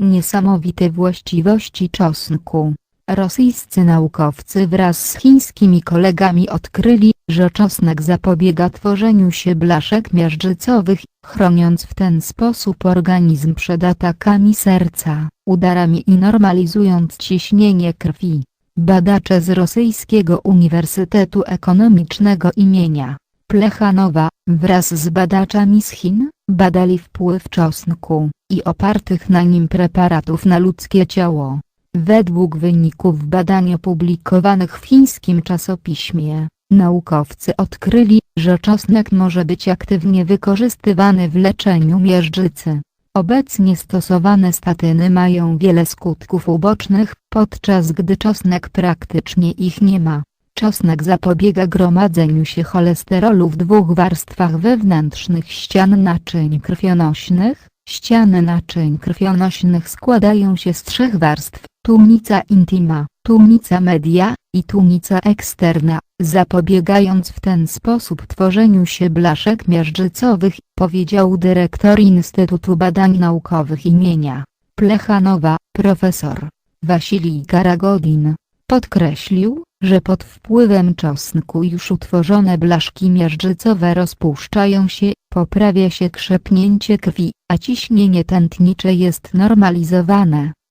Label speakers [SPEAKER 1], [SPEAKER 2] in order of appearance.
[SPEAKER 1] Niesamowite właściwości czosnku. Rosyjscy naukowcy wraz z chińskimi kolegami odkryli, że czosnek zapobiega tworzeniu się blaszek miażdżycowych, chroniąc w ten sposób organizm przed atakami serca, udarami i normalizując ciśnienie krwi. Badacze z Rosyjskiego Uniwersytetu Ekonomicznego imienia Plechanowa, wraz z badaczami z Chin, badali wpływ czosnku i opartych na nim preparatów na ludzkie ciało. Według wyników badań opublikowanych w chińskim czasopiśmie, naukowcy odkryli, że czosnek może być aktywnie wykorzystywany w leczeniu miażdżycy. Obecnie stosowane statyny mają wiele skutków ubocznych, podczas gdy czosnek praktycznie ich nie ma. Czosnek zapobiega gromadzeniu się cholesterolu w dwóch warstwach wewnętrznych ścian naczyń krwionośnych. Ściany naczyń krwionośnych składają się z trzech warstw, tłumica intima, tłumica media i tłumica eksterna, zapobiegając w ten sposób tworzeniu się blaszek miażdżycowych, powiedział dyrektor Instytutu Badań Naukowych imienia Plechanowa, profesor Wasilij Karagodin. Podkreślił, że pod wpływem czosnku już utworzone blaszki miażdżycowe rozpuszczają się, poprawia się krzepnięcie krwi, a ciśnienie tętnicze jest normalizowane.